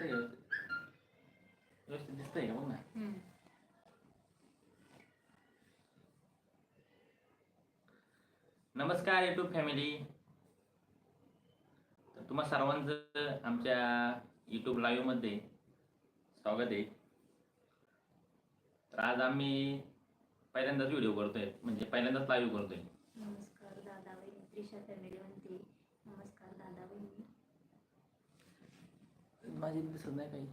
दिसतंय व्यवस्थित व्यवस्थित दिसतंय का बघ ना हम्म. नमस्कार युट्यूब फॅमिली तर तुम्हा सर्वांचं आमच्या युट्यूब लाईव्हमध्ये स्वागत आहे. तर आज आम्ही पहिल्यांदाच व्हिडिओ करतोय. म्हणजे पहिल्यांदाच लाईव्ह करतोय. नमस्कार दादा बहिणी त्रिशा फॅमिली म्हणते. नमस्कार दादा बहिणी माझी दिसत नाही काही.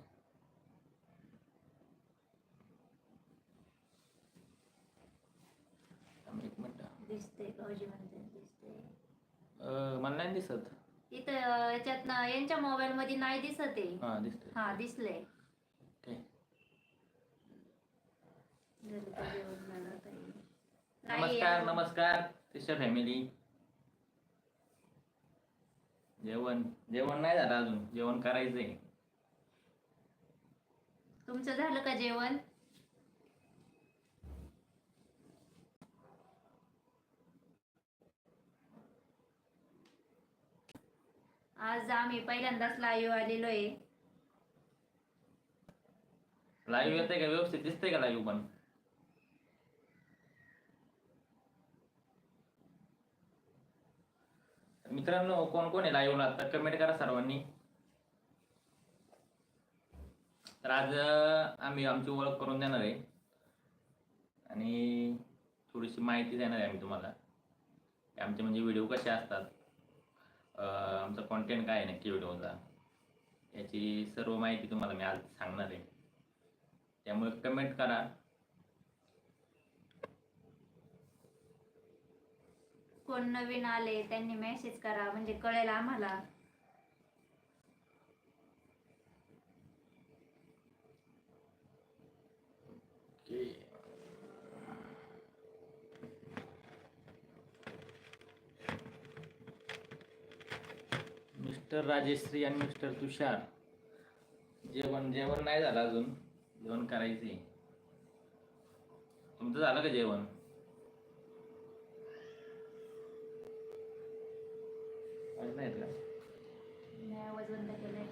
थांब एक मिनिट. दिसते भाऊजी म्हणते दिसते अं, मला नाही दिसत. इथं याच्यात ना यांच्या मोबाईल मध्ये नाही दिसत आहे. हा हा दिसले ओके. घरी तर जेवण झालं काही नाही नमस्कार. नमस्कार. तिशा फॅमिली जेवण जेवण नाही झालं अजून. जेवण करायचंय. तुमचं झालं का जेवण? आज आम्ही पहिल्यांदाच लाईव्ह आलेलो आहे. लाईव्ह येते का व्यवस्थित? दिसतंय का लाईव्ह पण? मित्रांनो कोण कोण आहे लाईव्हला आता कमेंट करा सर्वांनी. तर आज आम्ही आमची ओळख करून देणार आहे. आणि थोडीशी माहिती देणार आहे आम्ही तुम्हाला. आमचे म्हणजे व्हिडिओ कसे असतात आमचा कॉन्टेंट काय आहे नक्की व्हिडिओचा याची सर्व माहिती तुम्हाला मी आज सांगणार आहे. त्यामुळे कमेंट करा. कोण नवीन आले त्यांनी मेसेज करा म्हणजे कळेल आम्हाला. मिस्टर राजेश्री आणि मिस्टर तुषार. जेवण जेवण नाही झालं अजून. जेवण करायचे तुमचं झालं का जेवण आवाज नाही येत का नाही आवाज बंद केलाय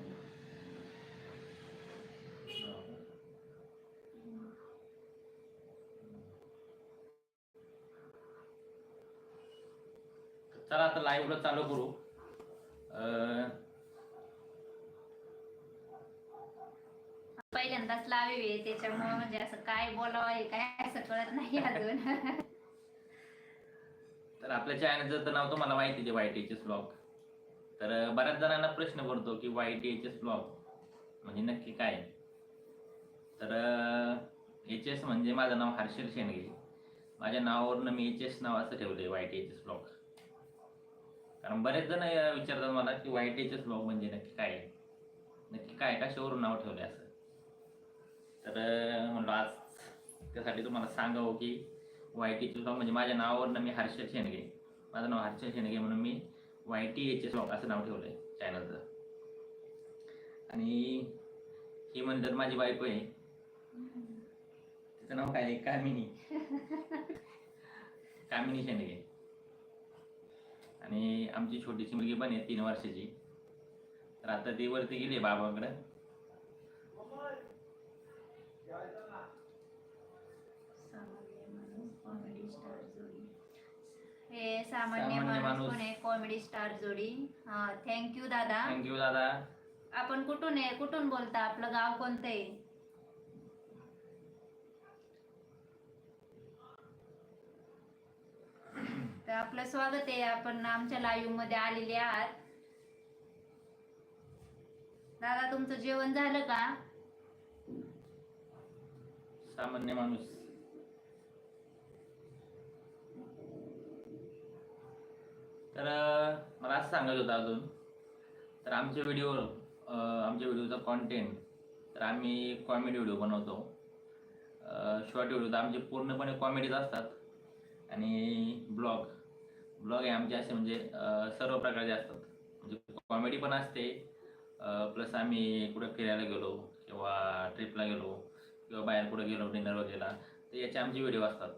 लाईव्हला चालू करू. पहिल्यांदाच लावे त्याच्यामुळे म्हणजे असं काय बोलावं हे काय असं कळत नाही अजून. तर आपल्या चॅनलचं नाव तुम्हाला माहिती आहे एच एस ब्लॉग तर बऱ्याच जणांना प्रश्न पडतो की वाईट एच एस ब्लॉग म्हणजे नक्की काय? तर एच एस म्हणजे माझं नाव हर्षल शेंडगे. माझ्या नावावरनं मी एच एस नाव असं ठेवलं आहे वाईट एच एस ब्लॉग कारण बरेच जण विचारतात मला की वाईट एच एस ब्लॉग म्हणजे नक्की काय? नक्की काय कशावरून नाव ठेवले असं? तर म्हणलं आज त्यासाठी तुम्हाला सांगावं की वाय टी एच एस म्हणजे माझ्या नावावरनं मी हर्षल शेंडगे माझं नाव हर्षल शेंडगे म्हणून मी वाय टी एच एस असं नाव ठेवलं आहे चॅनलचं आणि ही म्हणजे माझी बायको आहे. तिचं नाव काय आहे? कामिनी. कामिनी शेंडगे. आणि आमची छोटीशी मुलगी पण आहे तीन वर्षाची. तर आता ती वरती गेली बाबाकडे. सामान्य माणूस कॉमेडी स्टार जोडी हे सामान्य माणूस. कोण आहे कॉमेडी स्टार जोडी. हा थँक्यू दादा. थँक्यू दादा. आपण कुठून आहे? कुठून बोलता? आपलं गाव कोणतं आहे? तर आपलं स्वागत आहे. आपण आमच्या लाईव्हमध्ये आलेले आहात. दादा तुमचं जेवण झालं का? सामान्य माणूस. तर मला असं सांगायचं होतं अजून. तर आमच्या व्हिडिओ आमच्या व्हिडिओचा कॉन्टेंट तर आम्ही कॉमेडी व्हिडिओ बनवतो. शॉर्ट व्हिडिओ तर आमचे पूर्णपणे कॉमेडीज असतात. आणि ब्लॉग ब्लॉग हे आमचे असे म्हणजे सर्व प्रकारचे असतात. म्हणजे कॉमेडी पण असते प्लस आम्ही कुठे फिरायला गेलो किंवा ट्रिपला गेलो किंवा बाहेर कुठे गेलो डिनर वगैरे तर याचे आमचे व्हिडिओ असतात.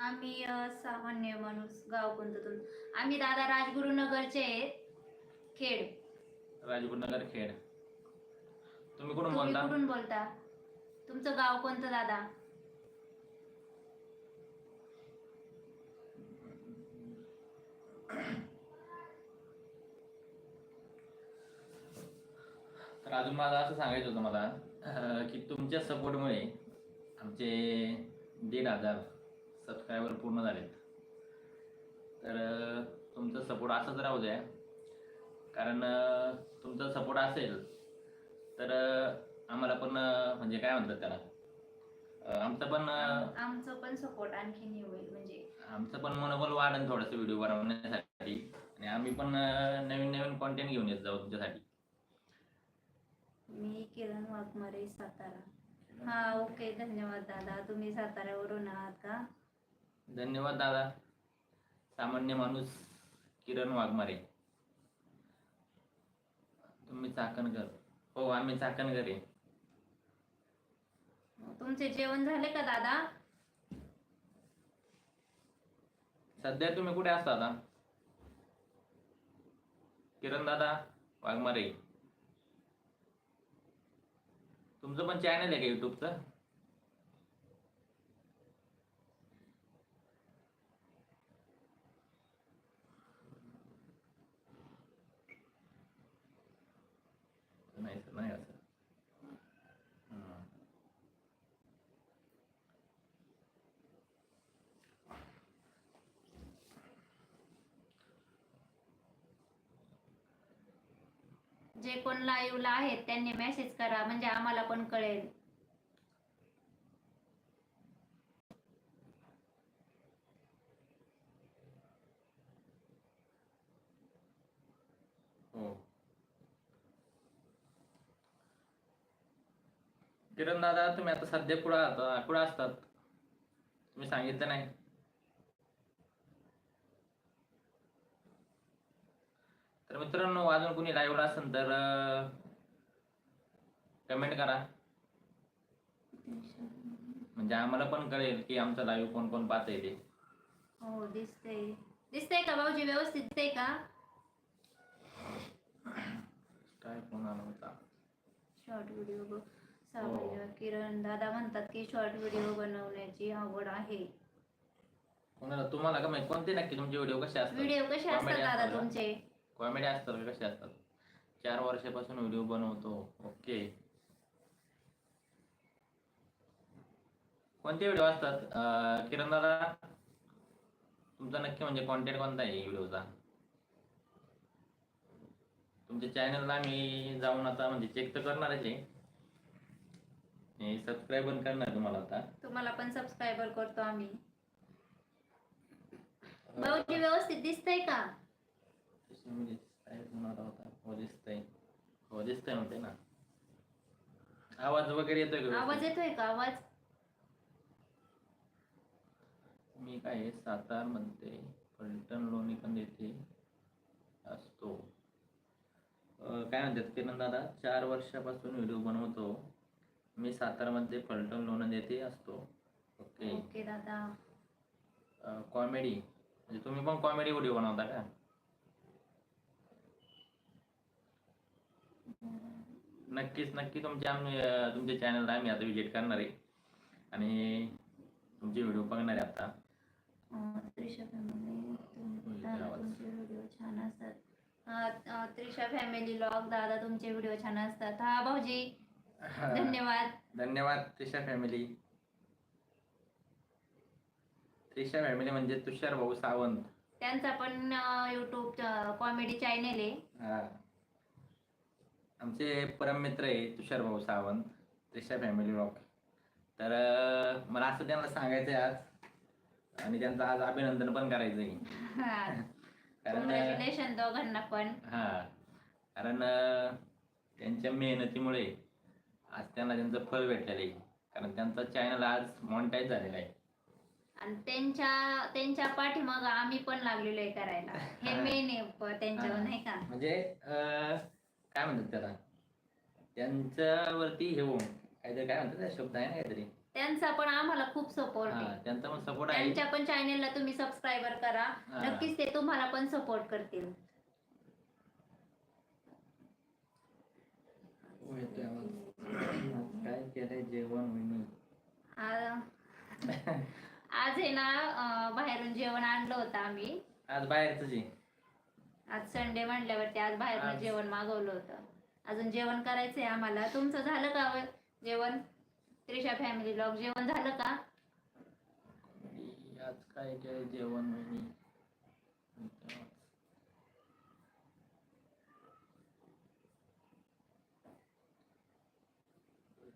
आम्ही सामान्य माणूस गाव कोणतं आम्ही दादा राजगुरुनगरचे आहेत. खेड. राजगुरुनगर खेड. तुम्ही कुठून बोलता? कुठून बोलता? तुमचं गाव कोणतं दादा? तर अजून मला असं सांगायचं होतं मला की तुमच्या सपोर्टमुळे आमचे दीड हजार सबस्क्रायबर पूर्ण झालेत. तर तुमचा सपोर्ट असंच राहू द्या. कारण तुमचा सपोर्ट असेल तर आम्हाला पण म्हणजे काय म्हणतात त्याला? आमचा आमचं पण आमचं पण सपोर्ट आणखीन होईल म्हणजे आमचं पण मनोबल वाढेल थोडंसं व्हिडिओ बनवण्यासाठी. आणि आम्ही पण नवीन नवीन कॉन्टेंट घेऊन येत जाऊ तुमच्यासाठी. मी किरण वाघमारे सातारा. हा ओके धन्यवाद दादा. तुम्ही साताऱ्यावरून आहात का? धन्यवाद दादा. सामान्य माणूस किरण वाघमारे. तुम्ही चाकणकर. हो आम्ही चाकणकर आहे. तुमचे जेवण झाले का दादा? सध्या तुम्ही कुठे असता आता? किरण दादा वाघमारे. तुमचं पण चॅनल आहे का युट्यूबचं नाही सर नाही असं हं. जे कोण लाईव्हला आहेत त्यांनी मेसेज करा म्हणजे आम्हाला पण कळेल. हो. किरण दादा तुम्ही आता सध्या कुठं कुठं असतात? तुम्ही सांगितलं नाही. तर मित्रांनो अजून कुणी लाईव्हला असेल तर कमेंट करा. म्हणजे आम्हाला पण कळेल की आमचा लाईव्ह कोण कोण पाहत ते. हो दिसतंय. दिसतंय का भाऊजी? व्यवस्थित दिसतंय का? काय फोन आला होता शॉर्ट व्हिडिओ सावली किरण दादा म्हणतात की शॉर्ट व्हिडिओ बनवण्याची आवड आहे. कोणाला? तुम्हाला का माहिती? कोणते नक्की तुमचे व्हिडिओ कसे असतात? व्हिडिओ कसे असतात दादा? तुमचे? कॉमेडी असतात का? कसे असतात? चार वर्षापासून व्हिडिओ बनवतो. ओके. कोणते व्हिडिओ असतात? किरण दादा तुमचा नक्की म्हणजे कॉन्टेंट कोणता आहे व्हिडिओचा? तुमच्या चॅनलला मी जाऊन आता म्हणजे चेक तर करणारच आहे. सबस्क्राईब पण करणार तुम्हाला आता. तुम्हाला पण सबस्क्रायबर करतो आम्ही. भाऊजी व्यवस्थित दिसतंय का? त्याच्यामध्ये काय होणार होता म्हणते ना आवाज वगैरे येतोय का? आवाज? येतोय का आवाज मी काय सातारमध्ये फलटण लोणीकंद येथे असतो. काय म्हणतात किरण दादा? चार वर्षापासून व्हिडिओ बनवतो. मी सातारमध्ये फलटण लोणंद येथे असतो. ओके. ओके दादा. कॉमेडी. म्हणजे तुम्ही पण कॉमेडी व्हिडिओ बनवता का? नक्कीच नक्की तुमच्या आम्ही तुमच्या चॅनलला आम्ही आता विजिट करणार आहे. आणि तुमचे व्हिडिओ बघणार आहे आता. त्रिशा फॅमिली दादा. तुमचे व्हिडिओ छान असतात. अं, अं, त्रिशा फॅमिली लॉग दादा तुमचे व्हिडिओ छान असतात. हा भाऊजी. धन्यवाद. धन्यवाद त्रिशा फॅमिली त्रिशा फॅमिली म्हणजे तुषार भाऊ सावंत. त्यांचा पण युट्यूब कॉमेडी चॅनेल आहे. हा. आमचे परममित्र आहे तुषार भाऊ सावंत त्रिशा फॅमिली रॉक तर मला असं त्यांना सांगायचं आहे आज आणि त्यांचं आज अभिनंदन पण करायचं आहे कारण दोघांना पण. हा. कारण त्यांच्या मेहनतीमुळे आज त्यांना त्यांचं फळ भेटलेलं आहे. कारण त्यांचा चॅनल आज मॉनिटाईज झालेला आहे. आणि त्यांच्या त्यांच्या पाठीमाग आम्ही पण लागलेलो आहे करायला. हे. मेन आहे त्यांच्यावर. नाही का? म्हणजे काय म्हणतात त्याला? त्यांच्यावरती हे होऊन काहीतरी काय म्हणतात शब्द आहे ना काहीतरी. त्यांचा पण आम्हाला खूप सपोर्ट हा आहे. त्यांचा पण सपोर्ट आहे. त्यांच्या पण चॅनेलला तुम्ही सबस्क्राईबर करा. हा. नक्कीच ते तुम्हाला पण सपोर्ट करतील. हो, येतोय आवाज. काय केलंय जेवण आ- आज आहे ना अं, बाहेरून जेवण आणलं होतं आम्ही. आज बाहेरच जे? आज संडे म्हणल्यावरती आज बाहेरून आज- जेवण मागवलं होतं. अजून जेवण करायचंय आम्हाला. तुमचं झालं का जेवण? त्रिशा फॅमिली लॉग जेवण झालं का? आज काय केलंय जेवण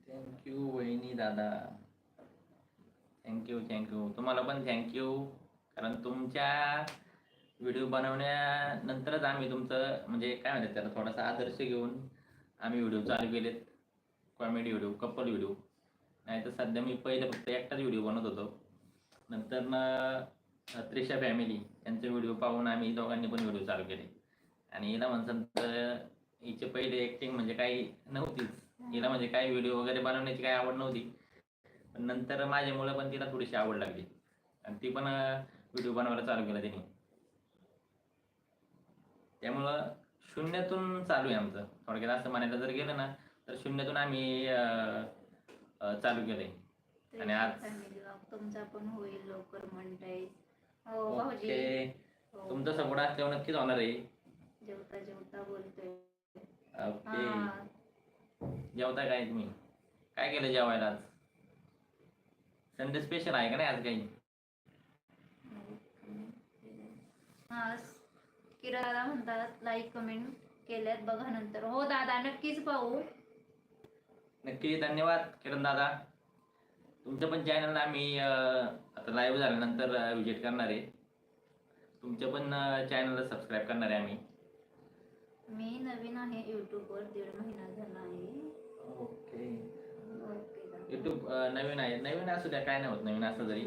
थँक्यू वहिनी दादा. थँक्यू थँक्यू तुम्हाला पण थँक्यू कारण तुमच्या व्हिडिओ बनवण्यानंतरच आम्ही तुमचं म्हणजे काय म्हणतात त्याला थोडासा आदर्श घेऊन आम्ही व्हिडिओ चालू केलेत. Comedy video couple video. नाही तर सध्या मी पहिले फक्त एकटाच व्हिडिओ बनवत होतो. नंतर ना त्रिशा फॅमिली यांचे व्हिडिओ पाहून आम्ही दोघांनी पण व्हिडिओ चालू केले. आणि हिला म्हणतात तर हिचे पहिले ॲक्टिंग म्हणजे काही नव्हतीच. हिला म्हणजे काही व्हिडिओ वगैरे बनवण्याची काही आवड नव्हती. पण नंतर माझ्यामुळं पण तिला थोडीशी आवड लागली. आणि ती पण व्हिडिओ बनवायला चालू केला तिने. त्यामुळं शून्यातून चालू आहे आमचं. थोडक्यात असं म्हणायला जर गेलं ना तर शून्यातून आम्ही चालू केलंय. आणि आज- तुमचा पण होईल लवकर म्हणताय. हो ओके. हो. तुमचा सपोर्ट असल्यावर नक्कीच होणार आहे. जेवता जेवता बोलतोय. ओके. हा. जेवता काय तुम्ही? काय केलं जेवायला आज? संडे स्पेशल आहे का नाही आज काही? हा किरा दादा म्हणतात लाईक कमेंट केल्यात बघा नंतर. हो दादा नक्कीच पाहू. नक्की धन्यवाद किरण दादा. तुमच्या पण चॅनलला आम्ही आता लाईव्ह झाल्यानंतर विजिट करणार आहे. तुमच्या पण चॅनलला सबस्क्राईब करणार आहे आम्ही. मी नवीन आहे युट्यूबवर दीड महिना झाला आहे. ओके. ओके. युट्यूब नवीन आहे. नवीन असू द्या काय नाही होत नवीन असं जरी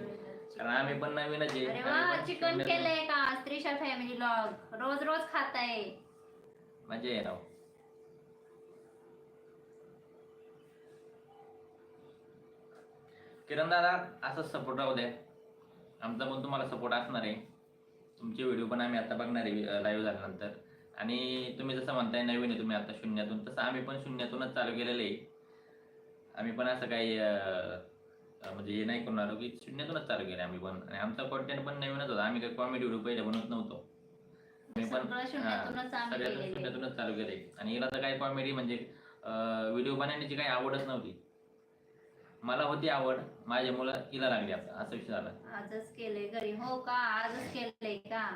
कारण आम्ही पण नवीनच अरे वा चिकन केलंय का? स्त्रीशा फॅमिली लॉग रोज रोज खाताय. मजा आहे राव. किरण दादा असंच सपोर्ट राहू द्या. आमचा पण तुम्हाला सपोर्ट असणार आहे. तुमचे व्हिडिओ पण आम्ही आता बघणार आहे लाईव्ह झाल्यानंतर. आणि तुम्ही जसं म्हणताय नवीन आहे तुम्ही आता शून्यातून. तसं आम्ही पण शून्यातूनच चालू केलेलं आहे. आम्ही पण असं काही अं, म्हणजे हे नाही करणार की शून्यातूनच चालू केलं आम्ही पण. आणि आमचा कॉन्टेंट पण नवीनच होता. आम्ही काही कॉमेडी व्हिडिओ पहिले बनवत नव्हतो. मी पण शून्यातूनच सगळ्यातून चालू केले आणि हिला तर काही कॉमेडी म्हणजे व्हिडिओ बनवण्याची काही आवडच नव्हती. मला होती आवड. माझ्या मुलं हिला लागली आता असं विषय झाला आजच केलंय घरी. हो का? आजच केलंय का?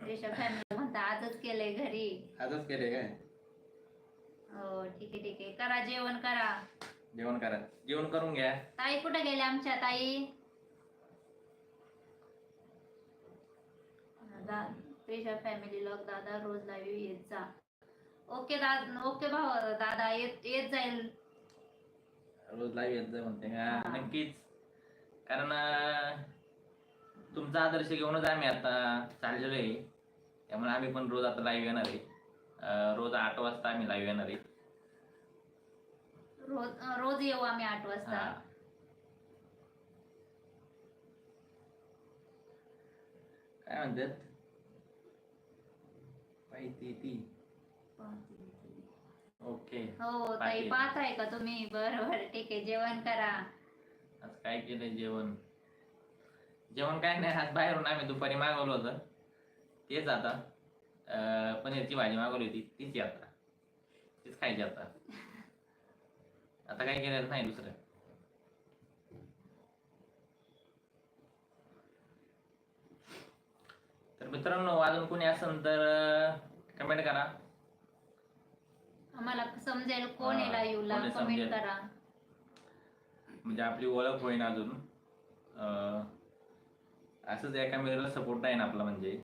फॅमिली म्हणता आजच केलंय घरी. आजच केले काय? हो ठीक आहे ठीक आहे. करा जेवण करा. जेवण करा जेवण करून घ्या. ताई कुठे गेल्या आमच्या ताई? दा- त्रिशा फॅमिली लॉग दादा रोज लाईव्ह येत जा. ओके दादा ओके भाऊ दादा येत येत जाईल. रोज लाईव्ह येत जा म्हणते का? हा. नक्कीच. कारण अं, तुमचा आदर्श घेऊनच आम्ही आता चाललेलो आहे. त्यामुळे आम्ही पण रोज आता लाईव्ह येणार आहे. अं, रोज आठ वाजता आम्ही लाईव्ह येणार आहे. रोज रोज येऊ आम्ही आठ वाजता. हा. काय म्हणतात? माहिती ती. ओके. हो ताई. पाहत आहे का तुम्ही? बरं बरं ठीक आहे जेवण करा. आज काय केलंय जेवण? जेवण काय नाही आज बाहेरून आम्ही दुपारी मागवलं होतं. तेच आता. अं, पनीरची भाजी मागवली होती. तीच आहे आता तीच खायची आता. आता काय केलेलं नाही दुसरं. तर मित्रांनो अजून कोणी असेल तर कमेंट करा. आम्हाला समजेल कोण हा, आहे कमेंट. करा. म्हणजे आपली ओळख होईन अजून. अं, असंच एकामेकाला सपोर्ट आहे ना आपला म्हणजे.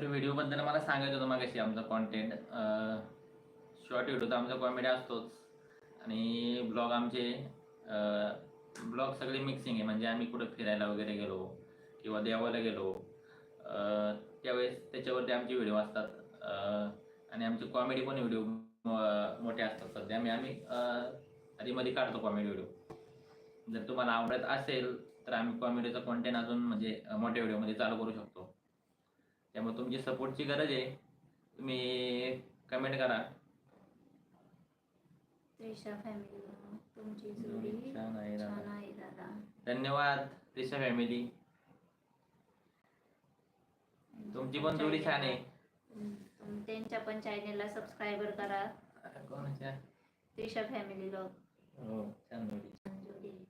तर व्हिडिओ बद्दल मला सांगायचं होतं मागाशी आमचा कॉन्टेंट शॉर्ट व्हिडिओ तर आमचा कॉमेडी असतोच. आणि ब्लॉग आमचे ब्लॉग सगळे मिक्सिंग आहे. म्हणजे आम्ही कुठं फिरायला वगैरे गेलो किंवा देवाला गेलो त्यावेळेस त्याच्यावरती आमचे व्हिडिओ असतात. आणि आमचे कॉमेडी पण व्हिडिओ मोठे असतात सध्या. आम्ही आम्ही आधीमध्ये काढतो कॉमेडी व्हिडिओ जर तुम्हाला आवडत असेल तर आम्ही कॉमेडीचा कॉन्टेंट अजून म्हणजे मोठ्या व्हिडिओमध्ये चालू करू शकतो. त्यामुळे तुमची सपोर्टची गरज आहे. तुम्ही कमेंट करा. त्रिशा फॅमिली तुमची जोडी छान आहे दादा. छान आहे दादा. धन्यवाद त्रिशा फॅमिली तुमची पण जोडी छान आहे. तुम- त्यांच्या पण चॅनेलला सबस्क्राईबर करा. कोणाच्या? त्रिशा फॅमिली लोक हो छान जोडी.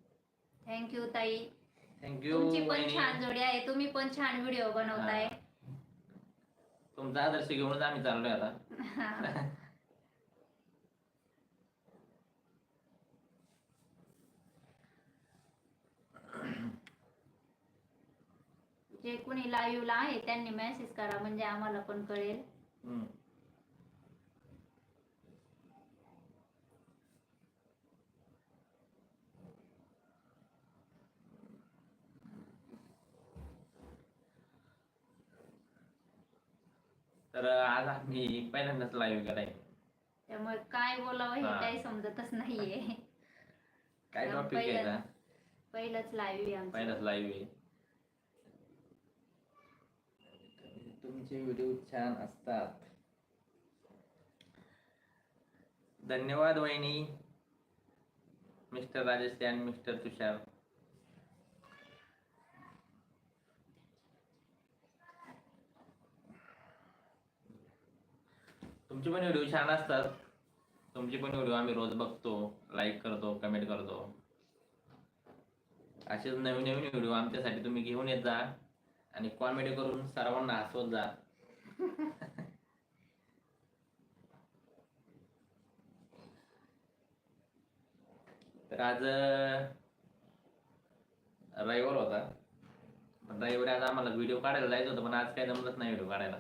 थँक्यू ताई. थँक्यू तुमची पण छान जोडी आहे. तुम्ही पण छान व्हिडिओ बनवताय. तुमचा आदर्श घेऊनच आम्ही चाललोय आता. जे कोणी लाईव्हला आहे त्यांनी मेसेज करा म्हणजे आम्हाला पण कळेल. तर आज आम्ही पहिल्यांदाच लाईव्ह गेलाय त्यामुळे काय बोलावं हे हा. काही समजतच नाहीये. काय टॉपिक पहिलं- घ्यायचा पहिलंच लाईव्ह आहे आमचं. पहिलाच लाईव्ह आहे. तुमचे व्हिडिओ छान असतात. धन्यवाद वहिनी. मिस्टर राजेश आणि मिस्टर तुषार. तुमचे पण व्हिडिओ छान असतात. तुमचे पण व्हिडिओ आम्ही रोज बघतो लाईक करतो कमेंट करतो. असेच नवीन नवीन व्हिडिओ आमच्यासाठी तुम्ही घेऊन येत जा आणि कॉमेडी करून सर्वांना हसवत जा. तर आज रविवार होता. पण रविवारी आज आम्हाला व्हिडिओ काढायला जायचं होतं पण आज काय जमलंच नाही व्हिडिओ काढायला.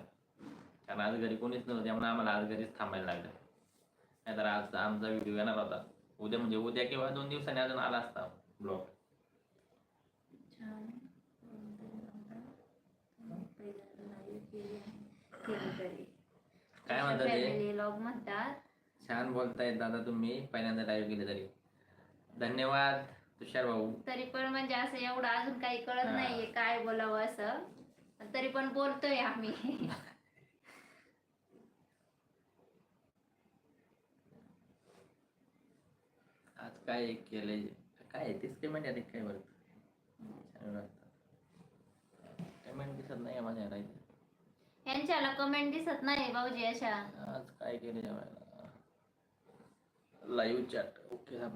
कारण आज घरी कोणीच नव्हतं त्यामुळे आम्हाला आज घरीच थांबायला लागलं. नाहीतर आज आमचा व्हिडिओ येणार होता. उद्या म्हणजे उद्या किंवा दोन दिवसांनी अजून आला असता ब्लॉग. काय म्हणतात छान बोलतायत दादा तुम्ही पहिल्यांदा लाईव्ह केले तरी. धन्यवाद तुषार भाऊ. तरी पण म्हणजे असं एवढं अजून काही कळत. नाहीये काय बोलावं असं. तरी पण बोलतोय आम्ही आज काय केलंय काय आहे? तेच पेमेंट आहे काय बरं पेमेंट दिसत नाही माझ्या इथे. यांच्याला कमेंट दिसत नाही भाऊजी अशा आज काय केलं जेवायला लाईव्ह चॅट ओके थांब.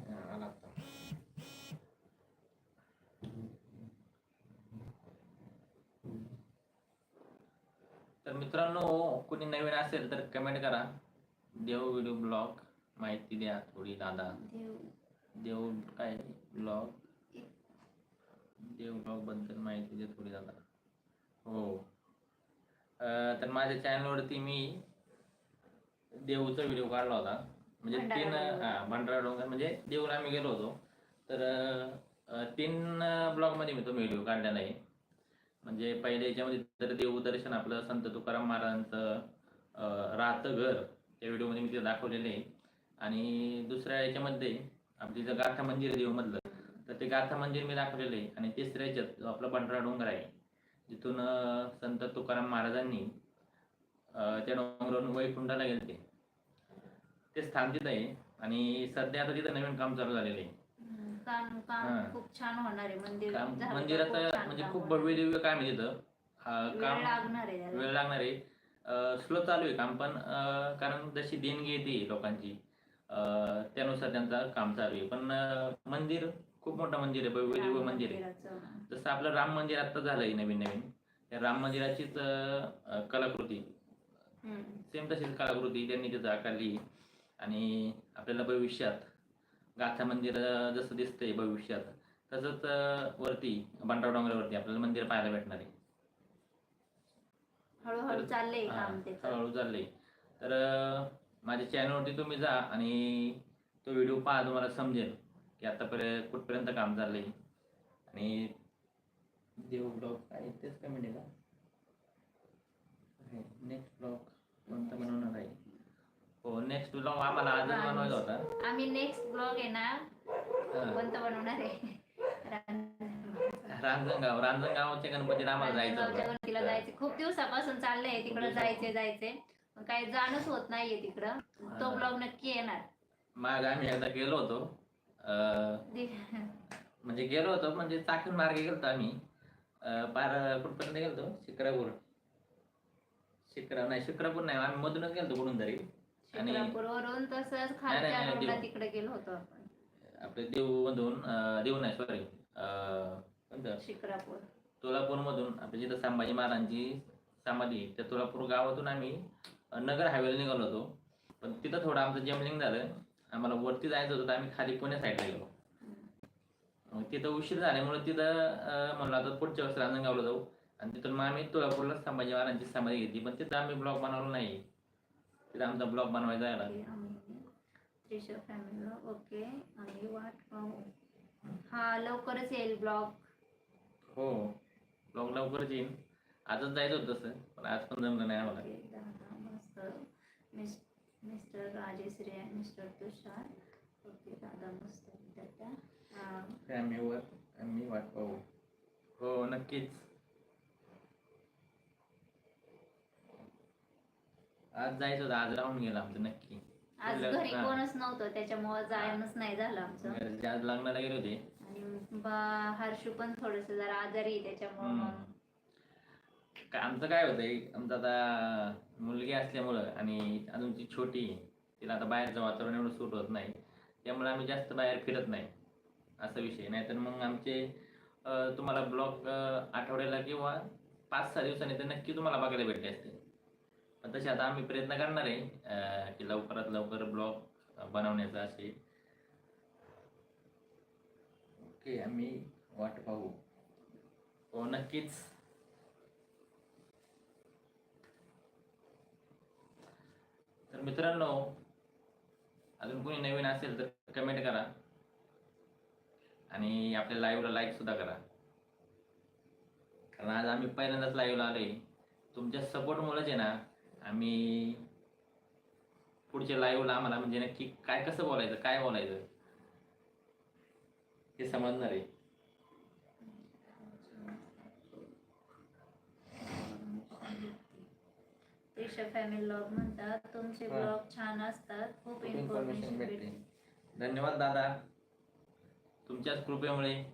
हा, आला आता. तर मित्रांनो कोणी नवीन असेल तर कमेंट करा. देव व्हिडिओ ब्लॉग माहिती द्या थोडी दादा. देव काय ब्लॉग? देव ब्लॉगबद्दल माहिती दे थोडी दादा. हो. तर माझ्या चॅनलवरती मी देऊचा व्हिडिओ काढला होता. म्हणजे तीन. हा भंडारा डोंगर. म्हणजे देऊला आम्ही गेलो होतो. तर तीन ब्लॉगमध्ये मी तो व्हिडिओ काढलेला आहे. म्हणजे पहिल्या याच्यामध्ये तर देवदर्शन आपलं संत तुकाराम महाराजांचं राहतं घर त्या व्हिडिओमध्ये मी ते दाखवलेलं आहे. आणि दुसऱ्या याच्यामध्ये आपली जर गाथा मंदिर देवमधलं तर ते गाथा मंदिर मी दाखवलेलं आहे. आणि तिसऱ्या याच्यात जो आपला पांढरा डोंगर आहे जिथून संत तुकाराम महाराजांनी त्या डोंगरावरून वैकुंठाला गेले. ते स्थान तिथं आहे. आणि सध्या आता तिथं नवीन काम चालू झालेलं आहे. काम काम हा. खूप छान होणार आहे मंदिर काम झालं तर खूप मंदिराचं छान म्हणजे काम खूप होणार. भव्य दिव्य काम आहे तिथं वेळ काम लागणार आहे त्याला. वेळ लागणार आहे स्लो चालू आहे काम पण अं, कारण जशी देणगी येते लोकांची अं, त्यानुसार त्यांचं काम चालू आहे पण अं, मंदिर खूप मोठं मंदिर आहे भव्य दिव्य मंदिर आहे मंदिराचं. जसं आपलं राम मंदिर आता झालंय नवीन नवीन त्या राम मंदिराचीच अं, अं, कलाकृती हम्म. सेम तशीच कलाकृती त्यांनी तिथं आकारली आणि आपल्याला भविष्यात गाथा मंदिर जसं दिसतंय भविष्यात तसंच वरती भंडारा डोंगरावरती आपल्याला मंदिर पाहायला भेटणार आहे. हळूहळू चाललंय हळूहळू चाललंय. तर माझ्या चॅनलवरती तुम्ही जा आणि तो व्हिडिओ पहा तुम्हाला समजेल की आतापर्यंत कुठपर्यंत काम चाललंय. आणि देव ब्लॉग काय तेच कमेंट आहे का नेक्स्ट ब्लॉग कोणता बनवणार आहे? हो नेक्स्ट ब्लॉग आम्हाला आजच बनवायचा होता. आम्ही नेक्स्ट ब्लॉग आहे ना. कोणतं बनवणार आहे? रांजणगाव. रांजणगाव रांजणगावच्या गणपतीला आम्हाला जायचं होतं. गणपतीला जायचे. खूप दिवसापासून चाललंय तिकडं जायचे जायचे पण काही जाणच होत नाहीये तिकडं. तो. ब्लॉग नक्की येणार. माग आम्ही एकदा गेलो होतो. अं, दि- म्हणजे गेलो होतो म्हणजे चाकण मार्गे गेलतो आम्ही. अं, पार कुठपर्यंत गेलतो? शिक्रापूर शिक्रा नाही शिक्रापूर नाही आम्ही मधूनच गेलतो कुठून तरी. आणि- शिक्रापूरवरून तसंच नाही, खालच्या नाही, रोडला देऊ. तिकडे गेलो होतो आपण. आपले देऊ नाही सॉरी कोणतं? शिक्रापूर जिथं संभाजी महाराजांची समाधी आहे, त्या सोलापूर गावातून आम्ही अ, नगर हायवेला निघालो होतो. पण तिथं थोडं आमचं जम्पलिंग झालं. आम्हाला वरती जायचं होतं तर आम्ही खाली पुणे साईडला गेलो. मग तिथं उशीर झाल्यामुळे तिथं अ, म्हणलं आता पुढच्या वर्षी रांजणगावला जाऊ. आणि तिथून मग आम्ही तुळापूरला संभाजी महाराजांची समाधी घेतली. पण तिथं आम्ही ब्लॉग बनवला नाही. तिथं आमचा ब्लॉग बनवायचा आहे ओके, आम्ही त्रिशा फॅमिलीला ओके. आणि वाट पाहू हा लवकरच येईल ब्लॉग. हो ब्लॉग लवकरच येईन. आजच जायचं होतं तसं पण आज पण जमलं नाही आम्हाला. मस्त. मिस मिस्टर राजेश्री आणि मिस्टर तुषार. ओके दादा मस्त. दादा हा, आम्ही वर आम्ही वाट पाहू हो नक्कीच. आज जायचं होतं आज राहून गेलं आमचं नक्की. आज घरी. कोणच नव्हतं त्याच्यामुळं जायनच नाही झालं आमचं. घरचे आज लग्नाला गेले होते. आणि बा हर्षू पण थोडस जरा आजारी त्याच्यामुळं हम्म. मग. का- आमचं काय होतंय आमचं आता मुलगी असल्यामुळं आणि अजून ती छोटी आहे, तिला आता बाहेरचं वातावरण एवढं सूट होत नाही. त्यामुळे आम्ही जास्त बाहेर फिरत नाही असा विषय. नाहीतर मग आमचे अं, तुम्हाला ब्लॉग आठवड्याला किंवा पाच सहा दिवसांनी तर नक्की तुम्हाला बघायला भेटले असते. पण तसे आता आम्ही प्रयत्न करणार आहे की लवकरात लवकर ब्लॉग बनवण्याचा असे. ओके आम्ही वाट पाहू. हो नक्कीच. तर मित्रांनो अजून कोणी नवीन असेल तर कमेंट करा. आणि आपल्या लाईव्हला लाईक सुद्धा करा. कारण आज आम्ही पहिल्यांदाच लाईव्हला आलोय. तुमच्या सपोर्टमुळेच आहे ना आम्ही पुढच्या लाईव्हला आम्हाला म्हणजे नक्की काय कसं बोलायचं काय बोलायचं? हे समजणार आहे. फॅमिली ब्लॉग म्हणतात. तुमचे. ब्लॉग छान असतात. खूप इन्फॉर्मेशन भेटते. धन्यवाद दादा. तुमच्याच कृपेमुळे.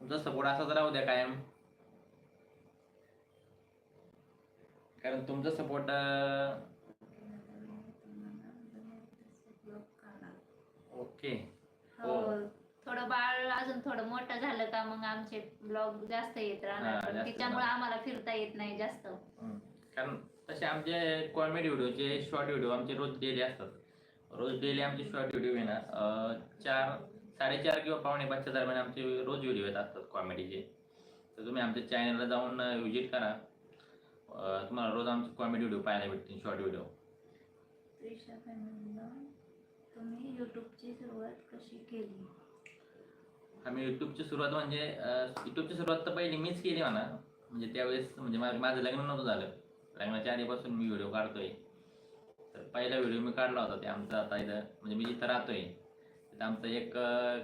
तुमचा सपोर्ट असाच राहू द्या कायम. कारण तुमचा सपोर्ट ओके हो थोडं बाळ अजून थोडं मोठं झालं का मग आमचे ब्लॉग जास्त येत हा, राहणार येणार. आम्हाला फिरता येत नाही जास्त. कारण तसे आमचे कॉमेडी व्हिडिओचे शॉर्ट व्हिडिओ आमचे रोज डेली असतात. रोज डेली आमचे शॉर्ट व्हिडिओ आहे ना चार साडेचार किंवा पावणे पाचच्या दरम्यान आमचे रोज व्हिडिओ येत असतात कॉमेडीचे तर तुम्ही आमच्या चॅनलला जाऊन व्हिजिट करा. तुम्हाला रोज आमचे कॉमेडी व्हिडिओ पाहायला भेटतील शॉर्ट व्हिडिओ त्रिशा फॅमिलीला तुम्ही युट्यूबची सुरुवात कशी केली? आम्ही यूट्यूबची सुरुवात म्हणजे यूट्यूबची सुरुवात तर पहिली मीच केली म्हणा. म्हणजे त्यावेळेस म्हणजे मा- माझं लग्न नव्हतं झालं. लग्नाच्या आधीपासून मी व्हिडिओ काढतोय. तर पहिला व्हिडिओ मी काढला होता ते आमचा आता इथं म्हणजे मी जिथं राहतोय तिथं आमचं एक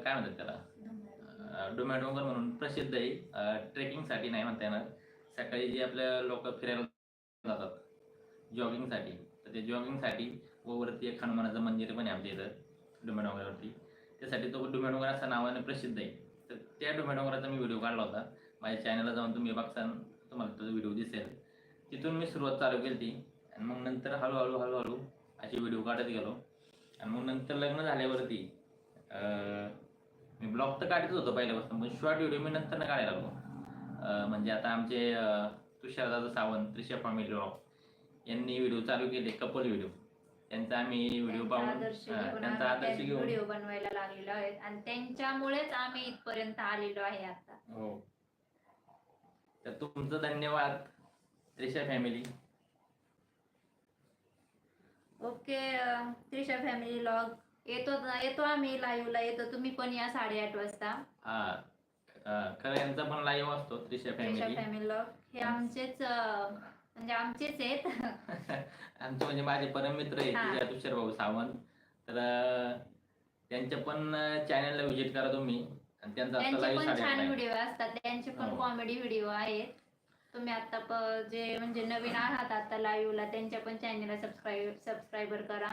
काय म्हणतात त्याला? डोमॅडोंगर म्हणून प्रसिद्ध आहे. ट्रेकिंगसाठी नाही म्हणता येणार. सकाळी जे आपल्या लोक फिरायला जातात जॉगिंगसाठी तर ते जॉगिंगसाठी व वरती एक हनुमानाचं मंदिर पण आहे आमच्या इथं डोमॅडोंगरवरती त्यासाठी तो डोमॅडोंगर असं नावाने प्रसिद्ध आहे. तर त्या डोमॅडोंगराचा मी व्हिडिओ काढला होता. माझ्या चॅनलला जाऊन तुम्ही बघता तुम्हाला तो व्हिडिओ दिसेल. तिथून मी सुरुवात चालू केली ती आणि मग नंतर हळूहळू हळूहळू असे व्हिडिओ काढत गेलो. आणि मग नंतर लग्न झाल्यावरती मी ब्लॉग तर काढतच होतो पहिल्यापासून पण शॉर्ट व्हिडिओ मी नंतर काढायला लागलो. म्हणजे आता आमचे तुषारदादा सावंत त्रिशा फॅमिली ब्लॉग यांनी व्हिडिओ चालू केले कपल व्हिडिओ. त्यांचा आम्ही व्हिडिओ पाहून त्यांचा आदर्श घेऊन. व्हिडिओ बनवायला लागलेलो आहे. आणि त्यांच्यामुळेच आम्ही इथपर्यंत आलेलो आहे आता. हो. तर तुमचं धन्यवाद Trisha family okay Trisha family vlog येतो येतो आम्ही लाईव्हला येतो तुम्ही पण या साडेआठ वाजता. हा. खरं यांचा पण लाईव्ह असतो त्रिशा फॅमिली फॅमिली लॉग हे आमचेच म्हणजे आमचेच आहेत. आमचे म्हणजे माझे परममित्र आहेत हा. तुझ्या तुषार भाऊ सावंत. तर त्यांच्या पण चॅनलला व्हिजिट करा तुम्ही. आणि त्यांचा आता लाईव्ह पण छान व्हिडिओ असतात. त्यांचे पण हो. कॉमेडी व्हिडिओ आहेत. तुम्ही आता प- जे म्हणजे नवीन आहात आता लाईव्हला त्यांच्या पण चॅनलला सबस्क्राईब सबस्क्रायबर करा.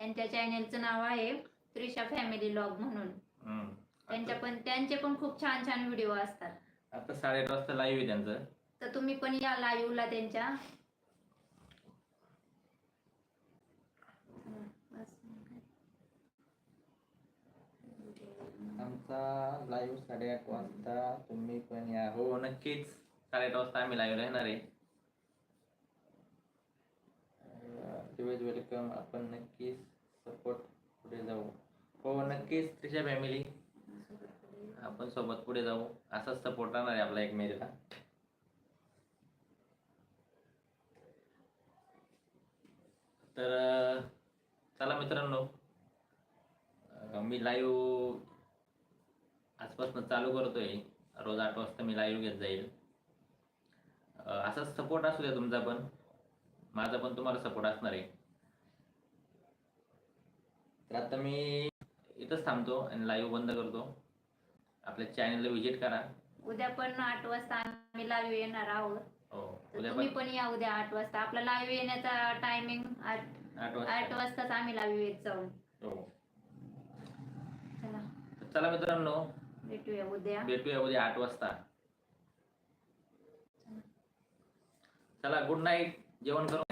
त्यांच्या चॅनलचं नाव आहे त्रिशा फॅमिली लॉग म्हणून. त्यांच्या पण त्यांचे पण खूप छान छान व्हिडिओ असतात. आता साडेआठ वाजता लाईव्ह आहे त्यांचं. तर तुम्ही पण या लाईव्हला त्यांच्या. आमचा लाईव्ह साडेआठ वाजता तुम्ही पण या. हो नक्कीच. साडेआठ वाजता आम्ही लाईव्ह राहणार आहे. वेलकम आपण नक्कीच सपोर्ट पुढे जाऊ. हो नक्कीच. त्रिशा फॅमिली आपण सोबत पुढे जाऊ. असाच सपोर्ट राहणार आहे आपला एकमेकाला तर चला मित्रांनो मी लाईव्ह आजपासून चालू करतोय. रोज आठ वाजता मी लाईव्ह घेत जाईल. असाच सपोर्ट असू द्या तुमचा पण. माझा पण तुम्हाला सपोर्ट असणार आहे. तर आता मी इथंच थांबतो आणि लाईव्ह बंद करतो. आपल्या चॅनलला व्हिजिट करा. उद्या पण आठ वाजता आम्ही लाईव्ह येणार आहोत. हो तर उद्या तुम्ही पण. पण या उद्या आठ वाजता. आपला लाईव्ह येण्याचा टायमिंग आठ आठ आठ वाजता वाजताच आम्ही लाईव्ह येत जाऊ. हो. चला. तर चला मित्रांनो भेटूया उद्या. भेटूया उद्या आठ वाजता. चला. गुड नाईट जेवण करून